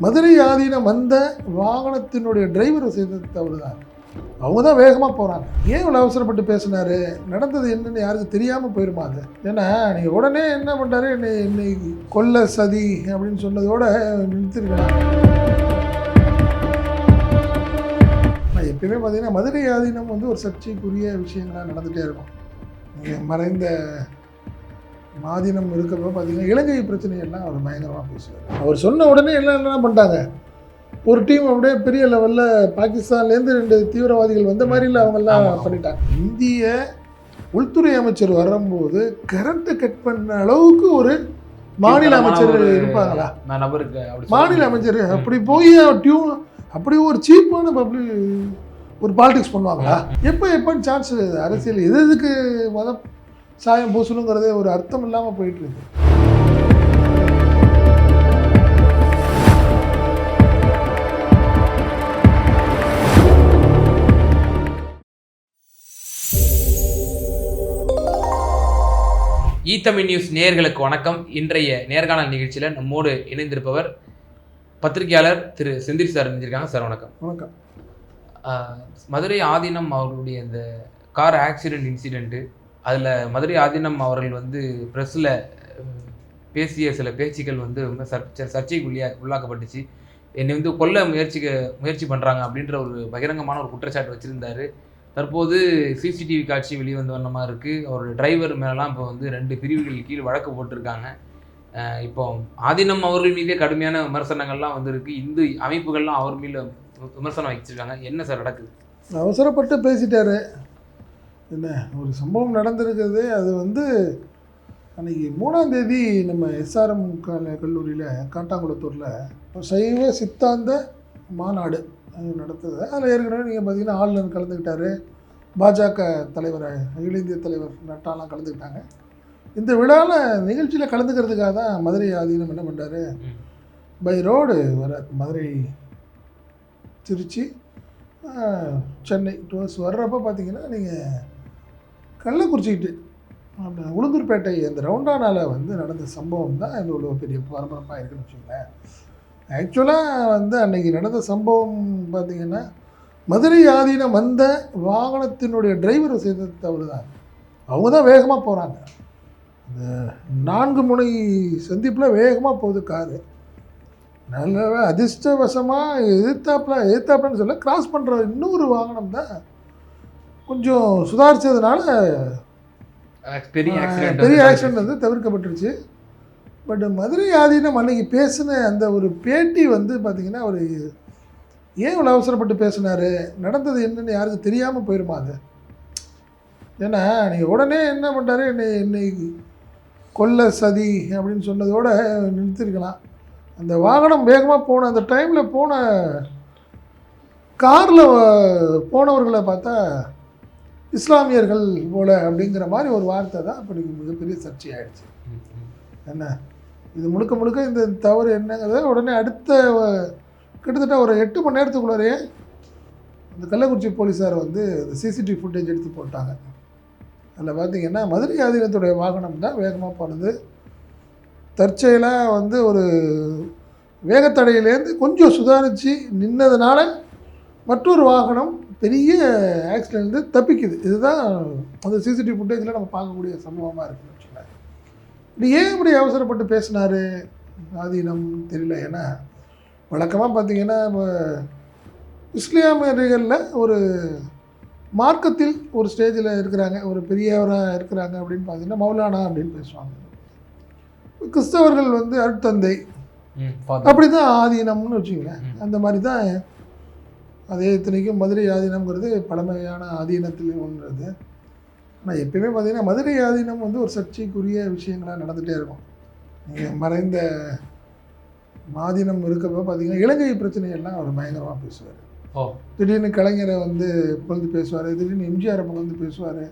மதுரை ஆதீனம் வந்த வாகனத்தினுடைய டிரைவர் செய்தது தவறு தான் அவங்க தான் வேகமாக போகிறாங்க ஏன் இவ்வளோ அவசரப்பட்டு பேசினாரு? நடந்தது என்னன்னு யாருக்கும் தெரியாமல் போயிருமா அது? ஏன்னா நீங்கள் உடனே என்ன பண்ணுறாரு என்னை என்னை கொல்ல சதி அப்படின்னு சொன்னதோட நிறுத்திருக்கலாம் நான் எப்பயுமே பார்த்தீங்கன்னா மதுரை ஆதீனம் வந்து ஒரு சர்ச்சைக்குரிய விஷயங்களாக நடந்துகிட்டே இருக்கும். மறைந்த மாதினம் இருக்கப்போ பார்த்தீங்கன்னா இலங்கை பிரச்சனையெல்லாம் அவர் பயங்கரமாக பேசுவார். அவர் சொன்ன உடனே எல்லாம் என்ன பண்ணிட்டாங்க? ஒரு டீம் அப்படியே பெரிய லெவலில் பாகிஸ்தான்லேருந்து ரெண்டு தீவிரவாதிகள் வந்த மாதிரில அவங்கெல்லாம் ஆமா. பண்ணிட்டாங்க. இந்திய உள்துறை அமைச்சர் வரும்போது கரண்ட்டை கட் பண்ண அளவுக்கு ஒரு மாநில அமைச்சர் இருப்பாங்களா? மாநில. அமைச்சர். அப்படி போய் டியூன் அப்படி ஒரு சீப்பான பப்ளிக் ஒரு பாலிடிக்ஸ் பண்ணுவாங்களா? எப்போ எப்போன்னு சான்ஸ் அரசியல் எது எதுக்கு மதம் சாயம் பூசணுங்கிறதே ஒரு அர்த்தம் இல்லாமல் போயிட்டு இருக்கு ஈ தமிழ் நியூஸ் நேயர்களுக்கு வணக்கம். இன்றைய நேர்காணல் நிகழ்ச்சியில் நம்மோடு இணைந்திருப்பவர் பத்திரிகையாளர் திரு செந்தில் சார் இணைஞ்சிருக்காங்க சார் வணக்கம். வணக்கம். மதுரை ஆதீனம் அவர்களுடைய இந்த கார் ஆக்சிடென்ட் இன்சிடெண்ட்டு அதில் மதுரை ஆதீனம் அவர்கள் வந்து ப்ரெஸ்ஸில் பேசிய சில பேச்சுக்கள் வந்து ரொம்ப சர்ச்சை சர்ச்சைக்குள்ளியா உள்ளாக்கப்பட்டுச்சு. என்னை வந்து கொல்ல முயற்சிக்க முயற்சி பண்ணுறாங்க அப்படின்ற ஒரு பகிரங்கமான ஒரு குற்றச்சாட்டு வச்சுருந்தாரு. தற்போது சிசிடிவி காட்சி வெளிவந்த வண்ணமாக இருக்குது அவர் டிரைவர் மேலாம் இப்போ வந்து ரெண்டு பிரிவுகள் கீழ் வழக்கு போட்டிருக்காங்க. இப்போ ஆதீனம் அவர்கள் மீதே கடுமையான விமர்சனங்கள்லாம் வந்திருக்கு. இந்து அமைப்புகள்லாம் அவர் மீது விமர்சனம் வச்சிருக்காங்க. என்ன சார் நடக்குது? அவசரப்பட்டு பேசிட்டாரு. என்ன ஒரு சம்பவம் நடந்திருக்குது அது வந்து அன்னைக்கு மூணாம் தேதி நம்ம எஸ்ஆர்எம் கல்லூரியில் காட்டாங்குளத்தூரில் சைவ சித்தாந்த மாநாடு அது நடத்துது அதில் ஏற்கனவே நீங்கள் பார்த்தீங்கன்னா ஆளுநர் கலந்துக்கிட்டாரு பாஜக தலைவர் அகில இந்திய தலைவர் நட்டாலாம் கலந்துக்கிட்டாங்க இந்த விழாவில் நிகழ்ச்சியில் கலந்துக்கிறதுக்காக தான் மதுரை ஆதீனம் என்ன பண்ணுறாரு. பை ரோடு வர மதுரை திருச்சி சென்னை டூர்ஸ் வர்றப்ப பார்த்தீங்கன்னா நீங்கள் கள்ளக்குறிச்சிக்கிட்டு உளுந்தூர்பேட்டை அந்த ரவுண்டானால வந்து நடந்த சம்பவம் தான் இது ஒரு பெரிய பரபரப்பாக இருக்குன்னு வச்சுங்களேன் ஆக்சுவலாக வந்து அன்றைக்கி நடந்த சம்பவம் பார்த்தீங்கன்னா மதுரை ஆதீனம் வந்த வாகனத்தினுடைய டிரைவர் செய்தது தவறு தான். அவங்க தான் வேகமாக போகிறாங்க இந்த நான்கு முனை சந்திப்பில் வேகமாக போகுது காரு. நல்ல அதிர்ஷ்டவசமாக எதிர்த்தாப்புல எதிர்த்தாப்புலன்னு சொல்ல கிராஸ் பண்ணுற இன்னொரு வாகனம் தான் கொஞ்சம் சுதாரிச்சதுனால பெரிய பெரிய ஆக்சிடென்ட் வந்து தவிர்க்கப்பட்டுருச்சு. பட் மதுரை ஆதீனம் அன்னைக்கு பேசின அந்த ஒரு பேட்டி வந்து பார்த்திங்கன்னா அவர் ஏன் இவ்வளோ அவசரப்பட்டு பேசினாரு? நடந்தது என்னன்னு யாருக்கு தெரியாமல் போயிருமா அது? ஏன்னா நீங்கள் உடனே என்ன பண்ணுறாரு என்னை என்னை கொல்ல சதி அப்படின்னு சொன்னதோட நிறுத்திருக்கலாம். அந்த வாகனம் வேகமாக போன அந்த டைமில் போன காரில் போனவர்களை பார்த்தா இஸ்லாமியர்கள் போல அப்படிங்கிற மாதிரி ஒரு வார்த்தை தான் அப்படி மிகப்பெரிய சர்ச்சையாயிடுச்சு. என்ன? இது முழுக்க முழுக்க இந்த தவறு என்னங்கிறத உடனே அடுத்த கிட்டத்தட்ட ஒரு எட்டு மணி நேரத்துக்குள்ளாரையே இந்த கள்ளக்குறிச்சி போலீஸார் வந்து சிசிடிவி ஃபுட்டேஜ் எடுத்து போட்டாங்க. அதில் பார்த்தீங்கன்னா மதுரை ஆதீனத்துடைய வாகனம் தான் வேகமாக போனது. தற்செயலாக வந்து ஒரு வேகத்தடையிலேருந்து கொஞ்சம் சுதாரித்து நின்னதுனால மற்றொரு வாகனம் பெரிய ஆக்சிடென்ட் தப்பிக்குது. இதுதான் அந்த சிசிடிவி ஃபுட்டேஜில் நம்ம பார்க்கக்கூடிய சம்பவமாக இருக்குன்னு வச்சுக்கோங்களேன் இது ஏன் இப்படி அவசரப்பட்டு பேசினாரு? ஆதீனம் தெரியல. ஏன்னா வழக்கமாக பார்த்தீங்கன்னா இப்போ இஸ்லாமியர்களில் ஒரு மார்க்கத்தில் ஒரு ஸ்டேஜில் இருக்கிறாங்க. ஒரு பெரியவராக இருக்கிறாங்க அப்படின்னு பார்த்தீங்கன்னா மௌலானா அப்படின்னு பேசுவாங்க. கிறிஸ்தவர்கள் வந்து அருட்தந்தை. அப்படி தான் ஆதீனம்னு வச்சுங்களேன் ம். அந்த மாதிரி தான் அதே இத்தனைக்கும் மதுரை ஆதீனம்ங்கிறது பழமையான ஆதீனத்தில் ஒன்றது. ஆனால் எப்பயுமே பார்த்தீங்கன்னா மதுரை ஆதீனம் வந்து ஒரு சர்ச்சைக்குரிய விஷயங்களாக நடந்துகிட்டே இருக்கும். நீங்கள் மறைந்த ஆதீனம் இருக்கப்போ பார்த்தீங்கன்னா இலங்கை பிரச்சனையெல்லாம் அவர் பயங்கரமாக பேசுவார். திடீர்னு கலைஞரை வந்து புகழ்ந்து பேசுவார் திடீர்னு எம்ஜிஆரை புகழ்ந்து பேசுவார்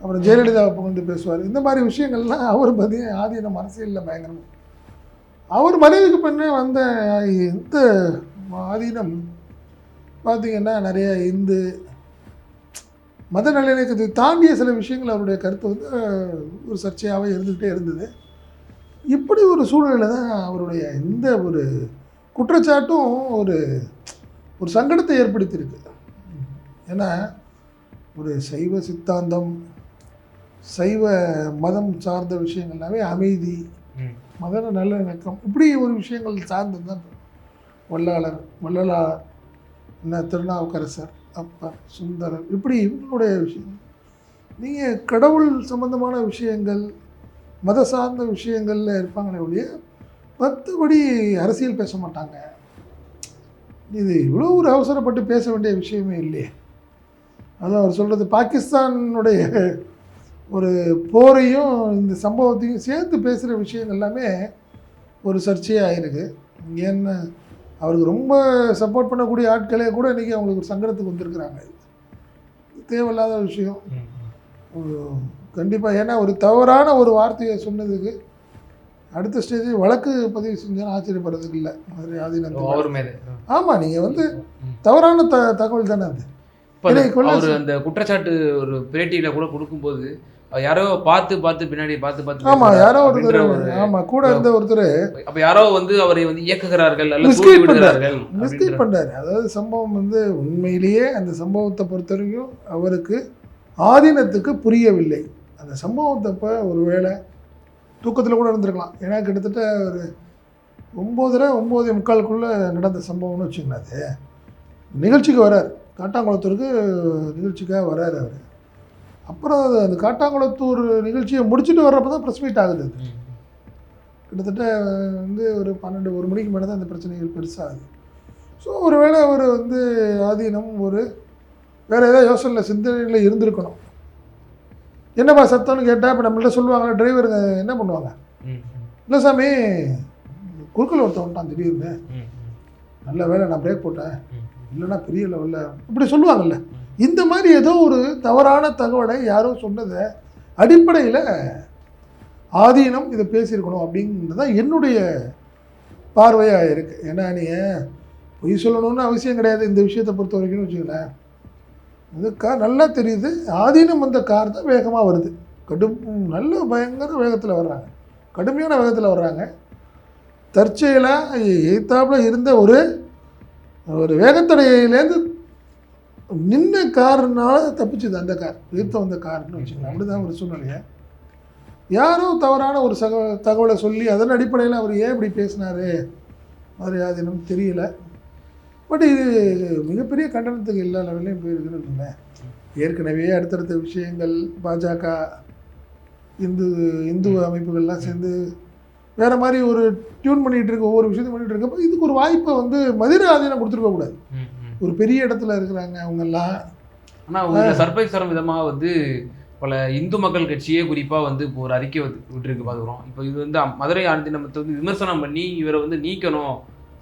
அப்புறம் ஜெயலலிதாவை புகழ்ந்து பேசுவார். இந்த மாதிரி விஷயங்கள்லாம் அவர் பார்த்தீங்கன்னா ஆதீனம் அரசியலில் பயங்கரம். அவர் மனைவிக்கு பின்னே வந்த இந்த ஆதீனம் பார்த்தீங்கன்னா நிறைய இந்து மத நல்லிணக்கத்தை தாண்டிய சில விஷயங்கள் அவருடைய கருத்து வந்து ஒரு சர்ச்சையாகவே இருந்துக்கிட்டே இருந்தது. இப்படி ஒரு சூழ்நிலை தான் அவருடைய இந்த ஒரு குற்றச்சாட்டும் ஒரு ஒரு சங்கடத்தை ஏற்படுத்தியிருக்கு. ஏன்னா ஒரு சைவ சித்தாந்தம் சைவ மதம் சார்ந்த விஷயங்கள் எல்லாமே அமைதி. மத நல்லிணக்கம் இப்படி ஒரு விஷயங்கள் சார்ந்தது தான் வல்லாளர் வள்ளலார் திருநாவுக்கரசர் அப்பர் சுந்தரர் இப்படி இவங்களுடைய விஷயம் நீங்கள் கடவுள் சம்பந்தமான விஷயங்கள் மத சார்ந்த விஷயங்களில் இருப்பாங்களே ஒழிய மற்றபடி அரசியல் பேச மாட்டாங்க. இது இவ்வளோ ஒரு அவசரப்பட்டு பேச வேண்டிய விஷயமே இல்லையே. அதான் அவர் சொல்கிறது பாகிஸ்தானுடைய ஒரு போரையும் இந்த சம்பவத்தையும் சேர்த்து பேசுகிற விஷயங்கள் எல்லாமே ஒரு சர்ச்சையாக ஆயிருக்கு ஏன்னு அவருக்கு ரொம்ப சப்போர்ட் பண்ணக்கூடிய ஆட்களே கூட இன்றைக்கி அவங்களுக்கு ஒரு சங்கடத்துக்கு வந்திருக்கிறாங்க. தேவையில்லாத விஷயம். கண்டிப்பாக ஏன்னா ஒரு தவறான ஒரு வார்த்தையை சொன்னதுக்கு அடுத்த ஸ்டேஜ் வழக்கு பதிவு செஞ்சாலும் ஆச்சரியப்படுறதுக்கு இல்லை. மாதிரி ஆதீனம் ஆமாம் நீங்கள் வந்து. தவறான த தகவல் தானே அது? அந்த குற்றச்சாட்டு ஒரு பேட்டியில கூட கொடுக்கும்போது யாரோ பார்த்து பார்த்து பின்னாடி பார்த்து பார்த்து ஆமாம் பேசுறாரு யாரோ ஒருத்தர் ஒரு- ஆமாம் கூட இருந்த ஒருத்தர் அப்ப யாரோ வந்து அவரை வந்து இயக்குகிறார்கள் விடுகிறார்கள் மிஸ்டேக் அப்படின்ற- பண்ணார் அதாவது சம்பவம் வந்து உண்மையிலேயே அந்த சம்பவத்தை பொறுத்த வரைக்கும் அவருக்கு ஆதீனத்துக்கு புரியவில்லை. அந்த சம்பவத்தப்ப ஒருவேளை தூக்கத்தில் கூட இருந்திருக்கலாம். ஏன்னா கிட்டத்தட்ட ஒரு ஒம்போதரை ஒம்போதே முக்காலுக்குள்ளே நடந்த சம்பவம்னு வச்சுக்கோங்க அது. நிகழ்ச்சிக்கு வரார். காட்டாங்குளத்தூருக்கு நிகழ்ச்சிக்காக வராரு அவர். அப்புறம் அது அந்த காட்டாங்குளத்தூர் நிகழ்ச்சியை முடிச்சுட்டு வர்றப்ப தான் ப்ரெஸ் மீட் ஆகுது. கிட்டத்தட்ட வந்து ஒரு பன்னெண்டு ஒரு மணிக்கு மேலே தான் இந்த பிரச்சனைகள் பெருசாகுது ஸோ ஒருவேளை அவர் வந்து ஆதீனம் ஒரு வேறு ஏதாவது யோசனையில் சிந்தனையில் இருந்திருக்கணும் என்னப்பா சத்தம்னு கேட்டால் இப்போ நம்மள்ட்ட சொல்லுவாங்களே டிரைவருங்க என்ன பண்ணுவாங்க. இல்லை சாமி குறுக்கில் ஒருத்தன் வந்துட்டான் திடீர்னு. நல்ல வேலை நான் பிரேக் போட்டேன். இல்லைன்னா பெரிய லெவலில் இப்படி சொல்லுவாங்கல்ல இந்த மாதிரி ஏதோ ஒரு தவறான தகவலை யாரோ சொன்னதை அடிப்படையில் ஆதீனம் இதை பேசியிருக்கணும் அப்படிங்கிறது தான் என்னுடைய பார்வையாக இருக்குது ஏன்னா நீங்கள் பொய் சொல்லணும்னு அவசியம் கிடையாது. இந்த விஷயத்தை பொறுத்த வரைக்கும் வச்சுங்களேன் இது கார் நல்லா தெரியுது. ஆதீனம் வந்த கார் தான் வேகமாக வருது. கடும் நல்ல பயங்கர வேகத்தில் வர்றாங்க. கடுமையான வேகத்தில் வர்றாங்க. தற்செயலாக எய்த்தாப்பில் இருந்த ஒரு ஒரு வேகத்தடையிலேருந்து நின்ன காருனால தப்பிச்சுது அந்த கார் எதிர்த்து வந்த கார்னு வச்சுக்கலாம் அப்படிதான் ஒரு சூழ்நிலையை யாரோ தவறான ஒரு சக தகவலை சொல்லி அதன் அடிப்படையில் அவர் ஏன் இப்படி பேசினாரு? மாதிரி ஆதீனம் தெரியல. பட் இது மிகப்பெரிய கண்டனத்துக்கு எல்லா லெவல்லையும் போயிருக்குன்னு வச்சுங்களேன் ஏற்கனவே அடுத்தடுத்த விஷயங்கள் பாஜக இந்து இந்து அமைப்புகள்லாம் சேர்ந்து வேறு மாதிரி ஒரு டியூன் பண்ணிகிட்டு இருக்க ஒவ்வொரு விஷயத்தையும் பண்ணிகிட்டு இருக்கப்போ இதுக்கு ஒரு வாய்ப்பை வந்து மதுரை ஆதீனம் கொடுத்துருக்க கூடாது. ம். ம். ஒரு பெரிய இடத்துல இருக்கிறாங்க அவங்கெல்லாம். ஆனா உங்களை சர்ப்ரைஸ் தரும் விதமா வந்து பல இந்து மக்கள் கட்சியே குறிப்பா வந்து இப்போ ஒரு அறிக்கை விட்டுருக்கு பாக்குறோம் இப்போ இது வந்து மதுரை ஆண்டினமத்தை வந்து விமர்சனம் பண்ணி இவரை வந்து நீக்கணும்.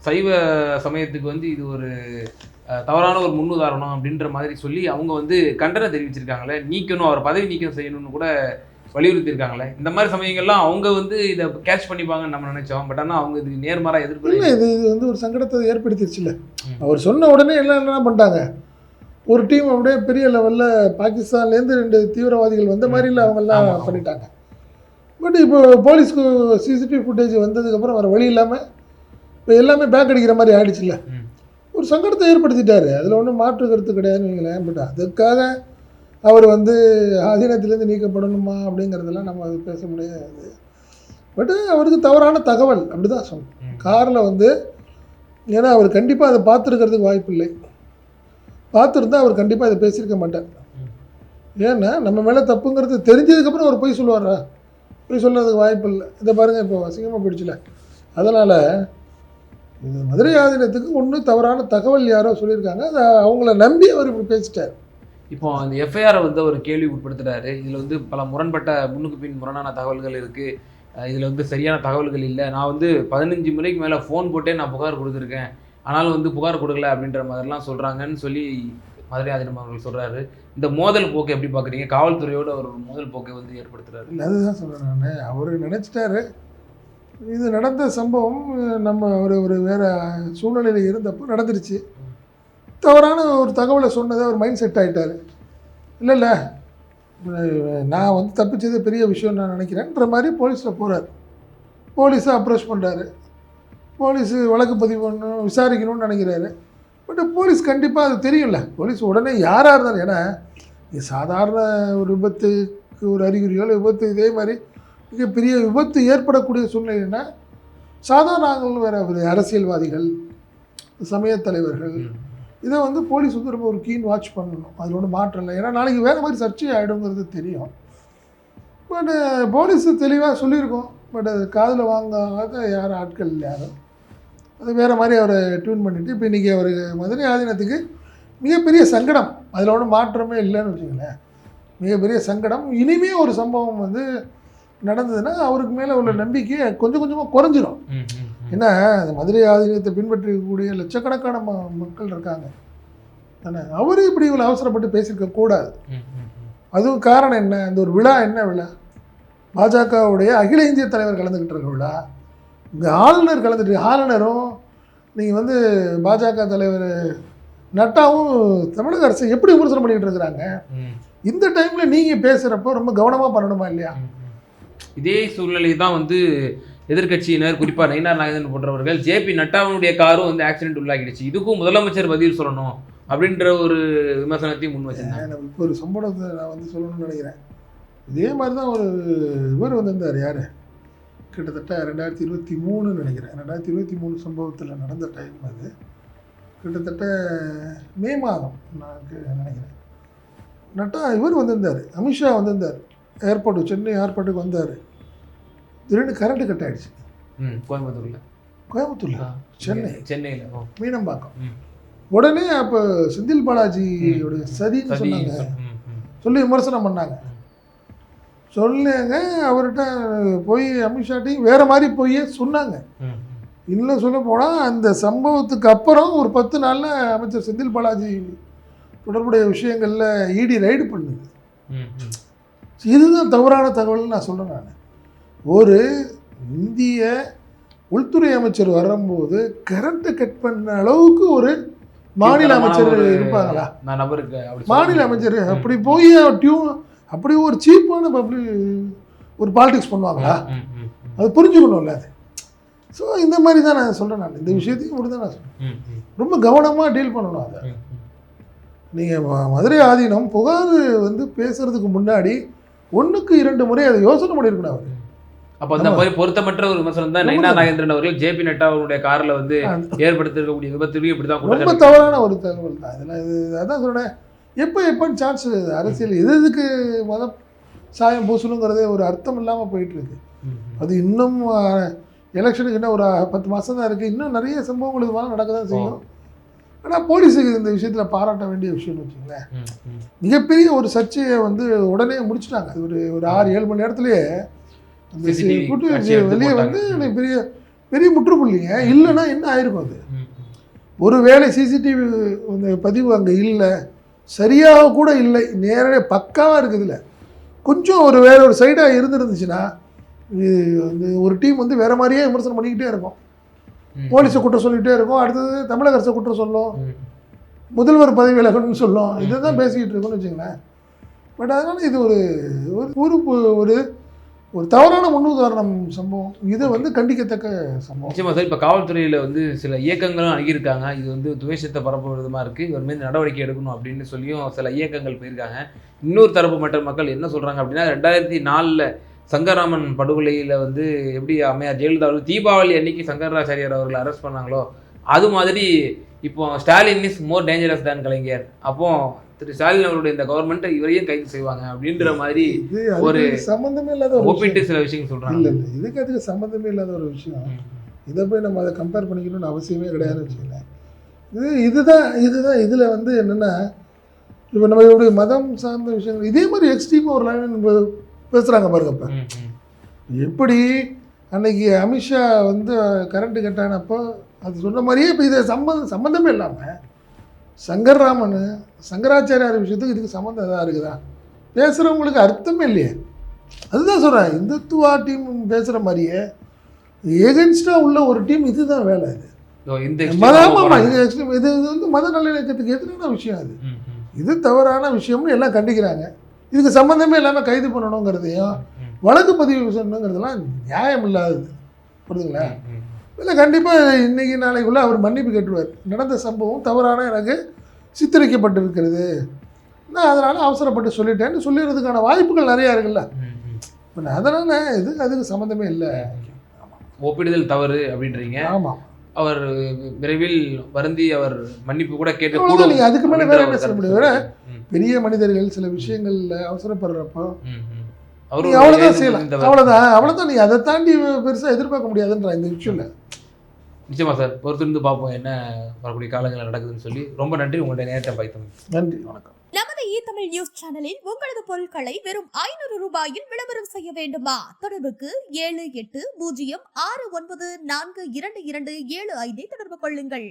சைவ சமயத்துக்கு வந்து இது ஒரு தவறான ஒரு முன்னுதாரணம் அப்படின்ற மாதிரி சொல்லி அவங்க வந்து கண்டனம் தெரிவிச்சிருக்காங்களே. நீக்கணும் அவர் பதவி நீக்கம் செய்யணும்னு கூட வலியுறுத்தியிருக்காங்களே. இந்த மாதிரி சமயங்கள்லாம் அவங்க வந்து இதை கேட்ச் பண்ணிப்பாங்கன்னு நம்ம நினைச்சோம். பட் ஆனா அவங்க இதுக்கு நேர்மாறா எதிர்ப்பு இது இது வந்து ஒரு சங்கடத்தை ஏற்படுத்திடுச்சுல்ல ம். அவர் சொன்ன உடனே எல்லாம் என்ன பண்ணிட்டாங்க? ஒரு டீம் அப்படியே பெரிய லெவலில் பாகிஸ்தான்லேருந்து ரெண்டு தீவிரவாதிகள் வந்த மாதிரில அவங்கெல்லாம். பண்ணிட்டாங்க. பட் இப்போ போலீஸ்க்கு சிசிடிவி ஃபுட்டேஜ் வந்ததுக்கப்புறம் வேறு வழி இல்லாமல் இப்போ எல்லாமே பேக் அடிக்கிற மாதிரி ஆயிடுச்சுல்ல. ஒரு சங்கடத்தை ஏற்படுத்திட்டாரு. அதில் ஒன்றும் மாற்று கருத்து கிடையாதுன்னு வைங்களேன். பட் அதுக்காக அவர் வந்து ஆதீனத்திலேருந்து நீக்கப்படணுமா அப்படிங்கிறதெல்லாம் நம்ம அது பேச முடியாது. பட் அவருக்கு தவறான தகவல் அப்படி தான் சொல்லணும் ம். காரில் வந்து ஏன்னா அவர் கண்டிப்பாக அதை பார்த்துருக்கிறதுக்கு வாய்ப்பு இல்லை. பார்த்துருந்தா அவர் கண்டிப்பாக இதை பேசியிருக்க மாட்டார். ஏன்னா நம்ம மேலே தப்புங்கிறது தெரிஞ்சதுக்கப்புறம் அவர் போய் சொல்லுவாரா? போய் சொல்கிறதுக்கு வாய்ப்பு இல்லை. இதை பாருங்கள் இப்போ அசிங்கமாக போயிடுச்சுல அதனால் இது மதுரை ஆதீனத்துக்கு ஒன்றும் தவறான தகவல் யாரோ சொல்லியிருக்காங்க. அதை அவங்கள நம்பி அவர் இப்படி பேசிட்டார். இப்போ அந்த எஃப்ஐஆரை வந்து அவர் கேள்வி உட்படுத்துகிறாரு இதில் வந்து பல முரண்பட்ட முன்னுக்கு பின் முரணான தகவல்கள் இருக்குது இதில் வந்து சரியான தகவல்கள் இல்லை. நான் வந்து பதினஞ்சு முறைக்கு மேலே ஃபோன் போட்டே நான் புகார் கொடுத்துருக்கேன். ஆனாலும் வந்து புகார் கொடுக்கல அப்படின்ற மாதிரிலாம் சொல்கிறாங்கன்னு சொல்லி மதுரை ஆதினம் அவர்கள் சொல்கிறாரு இந்த மோதல் போக்கை எப்படி பார்க்குறீங்க காவல்துறையோட ஒரு மோதல் போக்கை வந்து ஏற்படுத்துகிறாரு இல்லை அதுதான் சொல்கிறேன் நான். அவர் நினச்சிட்டாரு. இது நடந்த சம்பவம் நம்ம ஒரு ஒரு வேறு சூழ்நிலையில் இருந்தப்போ நடந்துருச்சு. தவறான ஒரு தகவலை சொன்னதை அவர் மைண்ட் செட் ஆகிட்டார் இல்லை இல்லை. நான் வந்து தப்பிச்சது பெரிய விஷயம் நான் நினைக்கிறேன்ற மாதிரி போலீஸில் போகிறார் போலீஸை அப்ரோச் பண்ணுறாரு போலீஸ் வழக்கு பதிவு பண்ணணும் விசாரிக்கணும்னு நினைக்கிறாரு. பட் போலீஸ் கண்டிப்பாக அது தெரியும்ல. போலீஸ் உடனே யாராக இருந்தாலும் ஏன்னா இது சாதாரண ஒரு விபத்துக்கு ஒரு அறிகுறியோ இல்லை விபத்து இதே மாதிரி மிகப்பெரிய விபத்து ஏற்படக்கூடிய சூழ்நிலைன்னா சாதாரண ஆண்கள் வேறு ஒரு அரசியல்வாதிகள் சமயத் தலைவர்கள் இதை வந்து போலீஸ் வந்து ரொம்ப ஒரு கீன் வாட்ச் பண்ணணும். அதில் ஒன்றும் மாற்றம் இல்லை. ஏன்னா நாளைக்கு வேறு மாதிரி சர்ச்சை ஆகிடுங்கிறது தெரியும். பட்டு uh, போலீஸு தெளிவாக சொல்லியிருக்கோம். பட் அது காதில் வாங்காத யாரும் ஆட்கள் இல்லை யாரும் அது வேறு மாதிரி அவரை டியூன் பண்ணிவிட்டு இப்போ இன்றைக்கி அவர் மதுரை ஆதீனத்துக்கு மிகப்பெரிய சங்கடம். அதில் ஒன்றும் மாற்றமே இல்லைன்னு வச்சுங்களேன் மிகப்பெரிய சங்கடம். இனிமே ஒரு சம்பவம் வந்து நடந்ததுன்னா அவருக்கு மேலே உள்ள நம்பிக்கை கொஞ்சம் கொஞ்சமாக குறைஞ்சிரும். ஏன்னா அந்த மதுரை ஆதீனத்தை பின்பற்றக்கூடிய லட்சக்கணக்கான ம மக்கள் இருக்காங்க. தானே அவர் இப்படி இவ்வளோ அவசரப்பட்டு பேசியிருக்க கூடாது. அதுவும் காரணம் என்ன அந்த ஒரு விழா என்ன விழா? பாஜகவுடைய அகில இந்திய தலைவர் கலந்துக்கிட்டு இருக்க விழா. இந்த ஆளுநர் கலந்துட்டு ஆளுநரும் நீங்கள் வந்து பாஜக தலைவர் நட்டாவும் தமிழக அரசு எப்படி விமர்சனம் பண்ணிக்கிட்டு இருக்கிறாங்க? இந்த டைமில் நீங்கள் பேசுகிறப்போ ரொம்ப கவனமாக பண்ணணுமா இல்லையா? இதே சூழ்நிலை தான் வந்து எதிர்கட்சியினர் குறிப்பாக நயினார் நாகேந்திரன் போன்றவர்கள் ஜேபி நட்டாவினுடைய காரும் வந்து ஆக்சிடென்ட் உள்ளாகிடுச்சு. இதுக்கும் முதலமைச்சர் பதில் சொல்லணும் அப்படின்ற ஒரு விமர்சனத்தையும் முன் வச்சிருந்தாங்க. இப்போ ஒரு சம்பவத்தை நான் வந்து சொல்லணும்னு நினைக்கிறேன். இதே மாதிரி தான் ஒரு இவர் வந்திருந்தார் யார்? கிட்டத்தட்ட ரெண்டாயிரத்தி இருபத்தி மூணுன்னு நினைக்கிறேன். ரெண்டாயிரத்தி இருபத்தி மூணு சம்பவத்தில் நடந்த டைம் அது. கிட்டத்தட்ட மே மாதம் நான் நினைக்கிறேன். நட்டா இவர் வந்திருந்தார் அமித்ஷா வந்திருந்தார். ஏர்போர்ட்டு சென்னை ஏர்போர்ட்டுக்கு வந்தார். திடீர்னு கரண்ட் கட் ஆயிடுச்சு. ம் கோயம்புத்தூர்ல. கோயம்புத்தூர்ல. சென்னை. சென்னையில மீனம்பாக்கம். உடனே அப்போ செந்தில் பாலாஜியோட சதின்னு சதி சொன்னாங்க. சொல்லி விமர்சனம் பண்ணாங்க. சொன்னாங்க அவர்கிட்ட போய் அமித்ஷாட்டையும் வேற மாதிரி போய் சொன்னாங்க. இன்னும் சொல்ல போனால் அந்த சம்பவத்துக்கு அப்புறம் ஒரு பத்து நாளில் அமைச்சர் செந்தில் பாலாஜி தொடர்புடைய விஷயங்களில் இடி ரைடு பண்ணுது. இதுதான் தவறான தகவல்னு நான் சொல்கிறேன் நான். ஒரு இந்திய உள்துறை அமைச்சர் வரும்போது கரண்ட்டை கட் பண்ண அளவுக்கு ஒரு மாநில அமைச்சர் இருப்பாங்களா? நான் நபருக்கு அப்படி மாநில அமைச்சர். அப்படி போய் டியூன் அப்படி ஒரு சீப்பான பப்ளிக் ஒரு பாலிடிக்ஸ் பண்ணுவாங்களா. அது புரிஞ்சுக்கணும்ல அது. ஸோ இந்த மாதிரி தான் நான் சொல்கிறேன் நான். இந்த விஷயத்தையும் இப்படி தான் நான் ம், ரொம்ப கவனமாக டீல் பண்ணணும் அதை. நீங்கள் மதுரை ஆதீனம் புகார் வந்து பேசுறதுக்கு முன்னாடி ஒன்றுக்கு இரண்டு முறை அதை யோசனை பண்ணியிருக்கணும் அவர். அப்ப அந்த மாதிரி பொருத்தமற்ற ஒரு விமர்சனம் தான் நயினா நாகேந்திரன் அவர்கள் ஜேபி நட்டா அவருடைய கார்ல வந்து ஏற்படுத்திருக்கக்கூடிய விபத்துக்கு இப்படிதான் ரொம்ப குற்றம் தவறான ஒரு தகவல் தான். இதில் இது அதான் சொல்கிறேன் எப்போ எப்போன்னு சான்ஸ் அரசியல் எது எதுக்கு மதம் சாயம் பூசணுங்கிறதே ஒரு அர்த்தம் இல்லாமல் போயிட்டு இருக்கு ம், ம். அது இன்னும் எலெக்ஷனுக்கு இன்னும் ஒரு பத்து மாதம் தான் இருக்குது இன்னும் நிறைய சம்பவங்கள் இது மாதிரி நடக்க தான் செய்யும். ஆனால் போலீஸுக்கு இந்த விஷயத்தில் பாராட்ட வேண்டிய விஷயம்னு வச்சுங்களேன். மிகப்பெரிய ஒரு சர்ச்சையை வந்து உடனே முடிச்சிட்டாங்க. அது ஒரு ஒரு ஆறு ஏழு மணி நேரத்துலேயே கூட்டு வெளியே. வந்து எனக்கு பெரிய பெரிய முற்றுப்புள்ளிங்க. இல்லைன்னா என்ன ஆயிருக்கும் அது. ஒருவேளை சிசிடிவி அந்த பதிவு அங்கே இல்லை. சரியாக கூட இல்லை. நேரடியாக பக்காவாக இருக்குதுல்ல கொஞ்சம் ஒரு வேற ஒரு சைடாக இருந்துருந்துச்சுன்னா இது வந்து ஒரு டீம் வந்து வேற மாதிரியே விமர்சனம் பண்ணிக்கிட்டே இருக்கும். போலீஸை குற்றம் சொல்லிகிட்டே இருக்கும். அடுத்தது தமிழக அரசை குற்றம் சொல்லும். முதல்வர் பதவி விலகணும்னு சொல்லும். இதை தான் பேசிக்கிட்டு இருக்கோம்னு வச்சுங்களேன் பட் அதனால் இது ஒரு ஒரு ஒரு ஒரு தவறான முன்னுதாரணம் சம்பவம். இதை வந்து கண்டிக்கத்தக்க சம்பவம். நிச்சயமாக சார் இப்போ காவல்துறையில் வந்து சில இயக்கங்களும் அணுகியிருக்காங்க. இது வந்து துவேஷத்தை பரப்பு விதமாக இருக்குது இவர் மீது நடவடிக்கை எடுக்கணும் அப்படின்னு சொல்லியும் சில இயக்கங்கள் போயிருக்காங்க. இன்னொரு தரப்பு மற்ற மக்கள் என்ன சொல்கிறாங்க அப்படின்னா ரெண்டாயிரத்தி நாலில் சங்கராமன் படுகொலையில் வந்து எப்படி அம்மையார் ஜெயலலிதா அவர்கள் தீபாவளி அன்னைக்கு சங்கராச்சாரியார் அவர்களை அரெஸ்ட் பண்ணாங்களோ அது மாதிரி இப்போ ஸ்டாலின் இஸ் மோர் டேஞ்சரஸ் தான் கலைஞர். அப்போது திரு ஸ்டாலின் அவருடைய இந்த கவர்மெண்ட் இவரையும் கைது செய்வாங்க அப்படின்ற மாதிரி ஒரு சம்மந்தமே இல்லாத விஷயம். ஒப்பிட்டு சில இல்லை சொல்கிறாங்க இல்லை இதுக்கு அதுக்கு சம்மந்தமே இல்லாத ஒரு விஷயம். இதை போய் நம்ம அதை கம்பேர் பண்ணிக்கணும்னு அவசியமே கிடையாதுன்னு வச்சுக்கோங்களேன். இது இதுதான் இதுதான் இதில் வந்து என்னென்னா இப்போ நம்ம எப்படி மதம் சார்ந்த விஷயங்கள் இதே மாதிரி எக்ஸ்ட்ரீமாக ஒரு லைன் பேசுகிறாங்க பாருங்க இப்போ. ம், ம். எப்படி அன்னைக்கு அமித்ஷா வந்து கரண்ட் கட்டானப்போ அது சொன்ன மாதிரியே இப்போ இது சம்மந்தம் சம்மந்தமே இல்லாமல் சங்கர்ராமன் சங்கராச்சாரியார் விஷயத்துக்கு இதுக்கு சம்மந்தம் எதாவது இருக்குதா? பேசுகிறவங்களுக்கு அர்த்தமே இல்லையே. அதுதான் சொல்கிறேன் இந்துத்துவா டீம் பேசுகிற மாதிரியே ஏகென்ஸ்டாக உள்ள ஒரு டீம் இதுதான் வேலை இது ஆமாம். இது. இது வந்து மத நல்லிணக்கத்துக்கு எதிரான விஷயம் அது. இது தவறான விஷயம்னு எல்லாம் கண்டிக்கிறாங்க. இதுக்கு சம்மந்தமே இல்லாமல் கைது பண்ணணுங்கிறதையும் வழக்கு பதிவு செய்யணுங்கிறதெல்லாம் நியாயம் இல்லாதது. புரியுதுங்களா. இல்லை கண்டிப்பாக இன்னைக்கு நாளைக்குள்ளே அவர் மன்னிப்பு கேட்டுருவார். நடந்த சம்பவம் தவறான எனக்கு சித்தரிக்கப்பட்டிருக்கிறது. நான் அதனால் அவசரப்பட்டு சொல்லிட்டேன்னு சொல்லிடுறதுக்கான வாய்ப்புகள் நிறையா இருக்குல்ல. இப்போ அதனால் இது அதுக்கு சம்மந்தமே இல்லை. ஒப்பிடுதல் தவறு அப்படின்றீங்க. ஆமாம் அவர் விரைவில் வருந்தி அவர் மன்னிப்பு கூட கேட்க அவ்வளவுதான், கூடும் நீங்க அதுக்கு மேல வேற என்ன சொல்ல முடியும்? பெரிய மனிதர்கள் சில விஷயங்கள்ல அவசரப்படுறப்போ. அவரு அவ்வளோதான் செய்யலாம். அவ்வளோதான் அவ்வளோதான் நீ அதை தாண்டி பெருசாக எதிர்பார்க்க முடியாதுன்ற இந்த விஷயம்ல நிச்சயமா சார். பொறுத்திருந்து பார்ப்போம் என்ன வரக்கூடிய காலங்களில் நடக்குதுன்னு சொல்லி. ரொம்ப நன்றி. உங்களுடைய நேரத்தை பைத்தம் நன்றி. வணக்கம். நமது இ தமிழ் நியூஸ் சேனலில் உங்களது பொருட்களை வெறும் ஐநூறு ரூபாயில் விளம்பரம் செய்ய வேண்டுமா? தொடர்புக்கு ஏழு எட்டு பூஜ்ஜியம் ஆறு ஒன்பது நான்கு இரண்டு இரண்டு ஏழு ஐந்தை தொடர்பு கொள்ளுங்கள்.